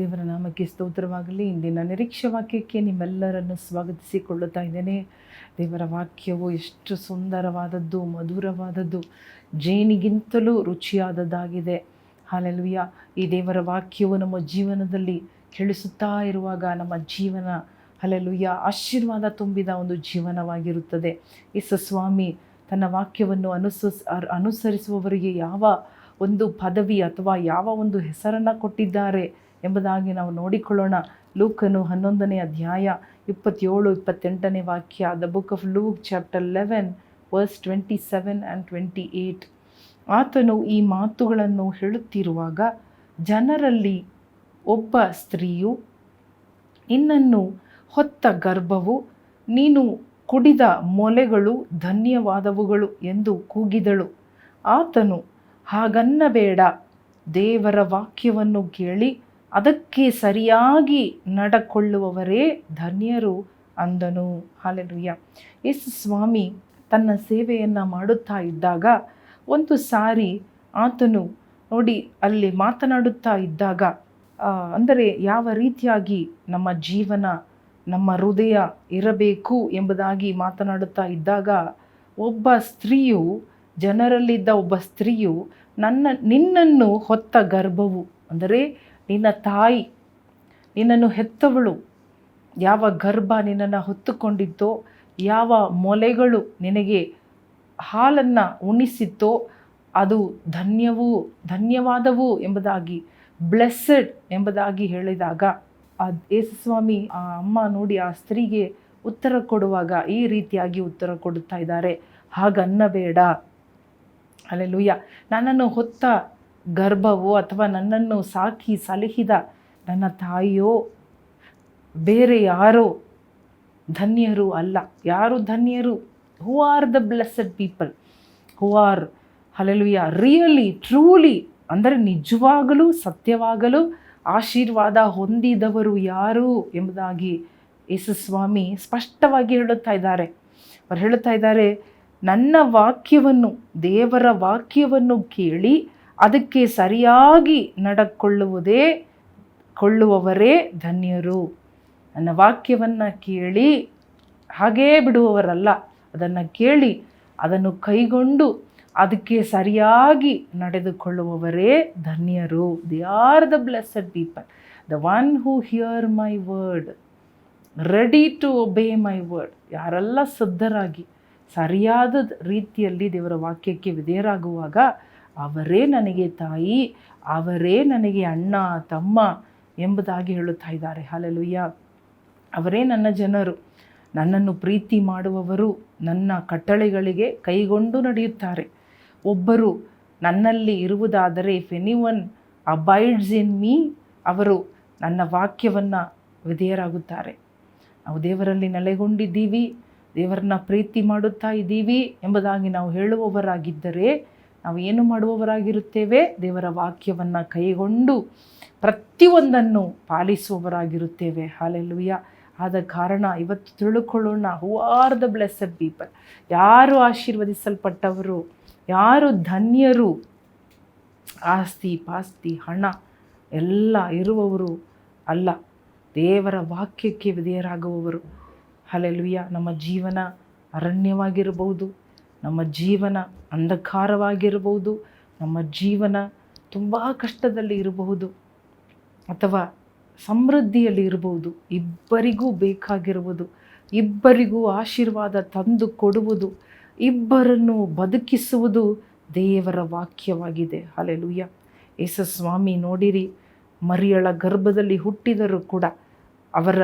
ದೇವರ ನಾಮಕ್ಕೆ ಸ್ತೋತ್ರವಾಗಲಿ. ಇಂದಿನ ನಿರೀಕ್ಷೆ ವಾಕ್ಯಕ್ಕೆ ನಿಮ್ಮೆಲ್ಲರನ್ನು ಸ್ವಾಗತಿಸಿಕೊಳ್ಳುತ್ತಾ ಇದ್ದೇನೆ. ದೇವರ ವಾಕ್ಯವು ಎಷ್ಟು ಸುಂದರವಾದದ್ದು, ಮಧುರವಾದದ್ದು, ಜೇನಿಗಿಂತಲೂ ರುಚಿಯಾದದ್ದಾಗಿದೆ. ಹಾಲೆಲುಯ್ಯ. ಈ ದೇವರ ವಾಕ್ಯವು ನಮ್ಮ ಜೀವನದಲ್ಲಿ ಕೇಳಿಸುತ್ತಾ ಇರುವಾಗ ನಮ್ಮ ಜೀವನ, ಹಲಲುಯ್ಯ, ಆಶೀರ್ವಾದ ತುಂಬಿದ ಒಂದು ಜೀವನವಾಗಿರುತ್ತದೆ. ಈ ಸ್ವಾಮಿ ತನ್ನ ವಾಕ್ಯವನ್ನು ಅನುಸರಿಸ್ ಅನುಸರಿಸುವವರಿಗೆ ಯಾವ ಒಂದು ಪದವಿ ಅಥವಾ ಯಾವ ಒಂದು ಹೆಸರನ್ನು ಕೊಟ್ಟಿದ್ದಾರೆ? ಎಂಬುದಾಗಿ ನಾವು ನೋಡಿಕೊಳ್ಳೋಣ. ಲೂಕನು ಹನ್ನೊಂದನೇ ಅಧ್ಯಾಯ ಇಪ್ಪತ್ತೇಳು, ಇಪ್ಪತ್ತೆಂಟನೇ ವಾಕ್ಯ the book of Luke chapter eleven verse twenty seven and twenty eight ಆತನು ಈ ಮಾತುಗಳನ್ನು ಹೇಳುತ್ತಿರುವಾಗ, ಜನರಲ್ಲಿ ಒಬ್ಬ ಸ್ತ್ರೀಯು ಇನ್ನನ್ನು ಹೊತ್ತ ಗರ್ಭವು, ನೀನು ಕುಡಿದ ಮೊಲೆಗಳು ಧನ್ಯವಾದವುಗಳು ಎಂದು ಕೂಗಿದಳು. ಆತನು, ಹಾಗನ್ನಬೇಡ, ದೇವರ ವಾಕ್ಯವನ್ನು ಕೇಳಿ ಅದಕ್ಕೆ ಸರಿಯಾಗಿ ನಡಕೊಳ್ಳುವವರೇ ಧನ್ಯರು ಅಂದನು. ಹಾಲೆಲುಯ್ಯ. ಯೇಸು ಸ್ವಾಮಿ ತನ್ನ ಸೇವೆಯನ್ನು ಮಾಡುತ್ತಾ ಇದ್ದಾಗ, ಒಂದು ಸಾರಿ ಆತನು ನೋಡಿ ಅಲ್ಲಿ ಮಾತನಾಡುತ್ತಾ ಇದ್ದಾಗ ಅಂದರೆ ಯಾವ ರೀತಿಯಾಗಿ ನಮ್ಮ ಜೀವನ, ನಮ್ಮ ಹೃದಯ ಇರಬೇಕು ಎಂಬುದಾಗಿ ಮಾತನಾಡುತ್ತಾ ಇದ್ದಾಗ, ಒಬ್ಬ ಸ್ತ್ರೀಯು, ಜನರಲ್ಲಿದ್ದ ಒಬ್ಬ ಸ್ತ್ರೀಯು ನನ್ನ, ನಿನ್ನನ್ನು ಹೊತ್ತ ಗರ್ಭವು, ಅಂದರೆ ನಿನ್ನ ತಾಯಿ ನಿನ್ನನ್ನು ಹೆತ್ತವಳು. ಯಾವ ಗರ್ಭ ನಿನ್ನನ್ನು ಹೊತ್ತುಕೊಂಡಿತ್ತೋ, ಯಾವ ಮೊಲೆಗಳು ನಿನಗೆ ಹಾಲನ್ನು ಉಣಿಸಿತ್ತೋ ಅದು ಧನ್ಯವು, ಧನ್ಯವಾದವು ಎಂಬುದಾಗಿ, ಬ್ಲೆಸ್ಸಡ್ ಎಂಬುದಾಗಿ ಹೇಳಿದಾಗ, ಆ ಯೇಸುಸ್ವಾಮಿ ಆ ಅಮ್ಮ ನೋಡಿ ಆ ಸ್ತ್ರೀಗೆ ಉತ್ತರ ಕೊಡುವಾಗ ಈ ರೀತಿಯಾಗಿ ಉತ್ತರ ಕೊಡುತ್ತಾ ಇದ್ದಾರೆ. ಹಾಗನ್ನಬೇಡ. ಅಲ್ಲೆಲ್ಲೂಯ್ಯ ನನ್ನನ್ನು ಹೊತ್ತ ಗರ್ಭವೋ ಅಥವಾ ನನ್ನನ್ನು ಸಾಕಿ ಸಲಹಿದ ನನ್ನ ತಾಯಿಯೋ, ಬೇರೆ ಯಾರೋ ಧನ್ಯರು ಅಲ್ಲ. ಯಾರು ಧನ್ಯರು? Who are the blessed people who are hallelujah really truly ಅಂದರೆ ನಿಜವಾಗಲೂ, ಸತ್ಯವಾಗಲೂ ಆಶೀರ್ವಾದ ಹೊಂದಿದವರು ಯಾರು ಎಂಬುದಾಗಿ ಯೇಸುಸ್ವಾಮಿ ಸ್ಪಷ್ಟವಾಗಿ ಹೇಳುತ್ತಾ ಇದ್ದಾರೆ. ಅವ್ರು ಹೇಳುತ್ತಾ ಇದ್ದಾರೆ, ನನ್ನ ವಾಕ್ಯವನ್ನು, ದೇವರ ವಾಕ್ಯವನ್ನು ಕೇಳಿ ಅದಕ್ಕೆ ಸರಿಯಾಗಿ ನಡಕೊಳ್ಳುವುದೇ ಕೊಳ್ಳುವವರೇ ಧನ್ಯರು. ನನ್ನ ವಾಕ್ಯವನ್ನು ಕೇಳಿ, ಹಾಗೇ ಬಿಡುವವರಲ್ಲ, ಅದನ್ನು ಕೇಳಿ, ಅದನ್ನು ಕೈಗೊಂಡು ಅದಕ್ಕೆ ಸರಿಯಾಗಿ ನಡೆದುಕೊಳ್ಳುವವರೇ ಧನ್ಯರು. The are the blessed people the one who hear my word ready to obey my word ಯಾರೆಲ್ಲ ಸಿದ್ಧರಾಗಿ ಸರಿಯಾದ ರೀತಿಯಲ್ಲಿ ದೇವರ ವಾಕ್ಯಕ್ಕೆ ವಿಧೇಯರಾಗುವಾಗ ಅವರೇ ನನಗೆ ತಾಯಿ, ಅವರೇ ನನಗೆ ಅಣ್ಣ, ತಮ್ಮ ಎಂಬುದಾಗಿ ಹೇಳುತ್ತಾ ಇದ್ದಾರೆ. ಹಾಲೆಲುಯ್ಯ ಅವರೇ ನನ್ನ ಜನರು. ನನ್ನನ್ನು ಪ್ರೀತಿ ಮಾಡುವವರು ನನ್ನ ಕಟ್ಟಳೆಗಳಿಗೆ ಕೈಗೊಂಡು ನಡೆಯುತ್ತಾರೆ. ಒಬ್ಬರು ನನ್ನಲ್ಲಿ ಇರುವುದಾದರೆ if any one abides in me ಅವರು ನನ್ನ ವಾಕ್ಯವನ್ನು ವಿಧೇಯರಾಗುತ್ತಾರೆ. ನಾವು ದೇವರಲ್ಲಿ ನೆಲೆಗೊಂಡಿದ್ದೀವಿ, ದೇವರನ್ನ ಪ್ರೀತಿ ಮಾಡುತ್ತಾ ಇದ್ದೀವಿ ಎಂಬುದಾಗಿ ನಾವು ಹೇಳುವವರಾಗಿದ್ದರೆ ನಾವು ಏನು ಮಾಡುವವರಾಗಿರುತ್ತೇವೆ? ದೇವರ ವಾಕ್ಯವನ್ನು ಕೈಗೊಂಡು ಪ್ರತಿಯೊಂದನ್ನು ಪಾಲಿಸುವವರಾಗಿರುತ್ತೇವೆ. ಹಾಲೆಲ್ಲುಯ್ಯ ಆದ ಕಾರಣ ಇವತ್ತು ತಿಳ್ಕೊಳ್ಳೋಣ who are the blessed people ಯಾರು ಆಶೀರ್ವದಿಸಲ್ಪಟ್ಟವರು? ಯಾರು ಧನ್ಯರು? ಆಸ್ತಿ, ಪಾಸ್ತಿ, ಹಣ, ಎಲ್ಲ ಇರುವವರು ಅಲ್ಲ. ದೇವರ ವಾಕ್ಯಕ್ಕೆ ವಿಧೇಯರಾಗುವವರು. ಹಲೆಲುಯ್ಯ. ನಮ್ಮ ಜೀವನ ಅರಣ್ಯವಾಗಿರಬಹುದು. ನಮ್ಮ ಜೀವನ ಅಂಧಕಾರವಾಗಿರಬಹುದು, ನಮ್ಮ ಜೀವನ ತುಂಬ ಕಷ್ಟದಲ್ಲಿ ಇರಬಹುದು ಅಥವಾ ಸಮೃದ್ಧಿಯಲ್ಲಿ ಇರಬಹುದು. ಇಬ್ಬರಿಗೂ ಬೇಕಾಗಿರುವುದು, ಇಬ್ಬರಿಗೂ ಆಶೀರ್ವಾದ ತಂದು ಕೊಡುವುದು, ಇಬ್ಬರನ್ನು ಬದುಕಿಸುವುದು ದೇವರ ವಾಕ್ಯವಾಗಿದೆ. ಅಲೆಲುಯ್ಯ ಯೇಸಸ್ವಾಮಿ ನೋಡಿರಿ, ಮರಿಯಳ ಗರ್ಭದಲ್ಲಿ ಹುಟ್ಟಿದರೂ ಕೂಡ, ಅವರ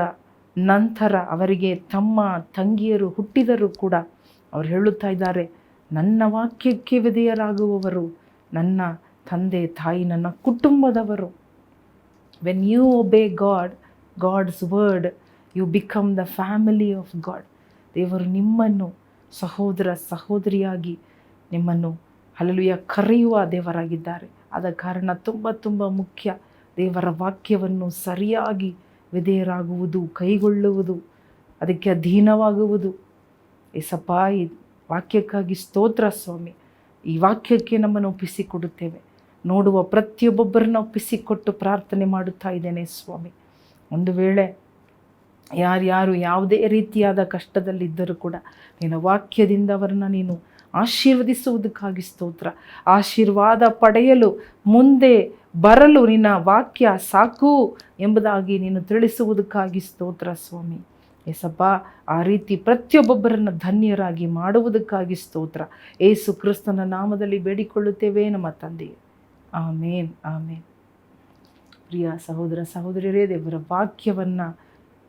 ನಂತರ ಅವರಿಗೆ ತಮ್ಮ ತಂಗಿಯರು ಹುಟ್ಟಿದರೂ ಕೂಡ ಅವ್ರು ಹೇಳುತ್ತಾ ಇದ್ದಾರೆ, ನನ್ನ ವಾಕ್ಯಕ್ಕೆ ವಿಧೇಯರಾಗುವವರು ನನ್ನ ತಂದೆ ತಾಯಿ, ನನ್ನ ಕುಟುಂಬದವರು. When you obey God God's word you become the family of God ದೇವರು ನಿಮ್ಮನ್ನು ಸಹೋದರ ಸಹೋದರಿಯಾಗಿ ನಿಮ್ಮನ್ನು ಹಲಲುಯ ಕರೆಯುವ ದೇವರಾಗಿದ್ದಾರೆ. ಆದ ಕಾರಣ ತುಂಬ ತುಂಬ ಮುಖ್ಯ ದೇವರ ವಾಕ್ಯವನ್ನು ಸರಿಯಾಗಿ ವಿಧೇಯರಾಗುವುದು, ಕೈಗೊಳ್ಳುವುದು, ಅದಕ್ಕೆ ಅಧೀನವಾಗುವುದು. ಏಸಪ್ಪ, ಈ ವಾಕ್ಯಕ್ಕಾಗಿ ಸ್ತೋತ್ರ ಸ್ವಾಮಿ. ಈ ವಾಕ್ಯಕ್ಕೆ ನಮ್ಮನ್ನು ಒಪ್ಪಿಸಿಕೊಡುತ್ತೇವೆ. ನೋಡುವ ಪ್ರತಿಯೊಬ್ಬೊಬ್ಬರನ್ನ ಒಪ್ಪಿಸಿಕೊಟ್ಟು ಪ್ರಾರ್ಥನೆ ಮಾಡುತ್ತಾ ಇದ್ದೇನೆ ಸ್ವಾಮಿ. ಒಂದು ವೇಳೆ ಯಾರ್ಯಾರು ಯಾವುದೇ ರೀತಿಯಾದ ಕಷ್ಟದಲ್ಲಿದ್ದರೂ ಕೂಡ ನಿನ್ನ ವಾಕ್ಯದಿಂದ ಅವರನ್ನು ನೀನು ಆಶೀರ್ವದಿಸುವುದಕ್ಕಾಗಿ ಸ್ತೋತ್ರ. ಆಶೀರ್ವಾದ ಪಡೆಯಲು ಮುಂದೆ ಬರಲು ನಿನ್ನ ವಾಕ್ಯ ಸಾಕು ಎಂಬುದಾಗಿ ನೀನು ತಿಳಿಸುವುದಕ್ಕಾಗಿ ಸ್ತೋತ್ರ ಸ್ವಾಮಿ. ಏಸಪ್ಪ, ಆ ರೀತಿ ಪ್ರತಿಯೊಬ್ಬೊಬ್ಬರನ್ನು ಧನ್ಯರಾಗಿ ಮಾಡುವುದಕ್ಕಾಗಿ ಸ್ತೋತ್ರ. ಏಸು ಕ್ರಿಸ್ತನ ನಾಮದಲ್ಲಿ ಬೇಡಿಕೊಳ್ಳುತ್ತೇವೆ ನಮ್ಮ ತಂದೆ ಆಮೇನ್ ಆಮೇನ್. ಪ್ರಿಯ ಸಹೋದರ ಸಹೋದರಿಯರೇ, ದೇವರ ವಾಕ್ಯವನ್ನು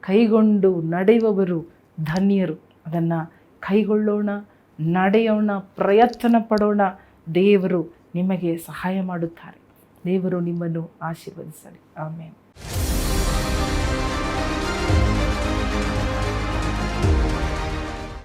ಕೈಗೊಂಡು ನಡೆಯುವವರು ಧನ್ಯರು. ಅದನ್ನು ಕೈಗೊಳ್ಳೋಣ, ನಡೆಯೋಣ, ಪ್ರಯತ್ನ ಪಡೋಣ ದೇವರು ನಿಮಗೆ ಸಹಾಯ ಮಾಡುತ್ತಾರೆ. ದೇವರು ನಿಮ್ಮನ್ನು ಆಶೀರ್ವದಿಸಲಿ. ಆಮೇಲೆ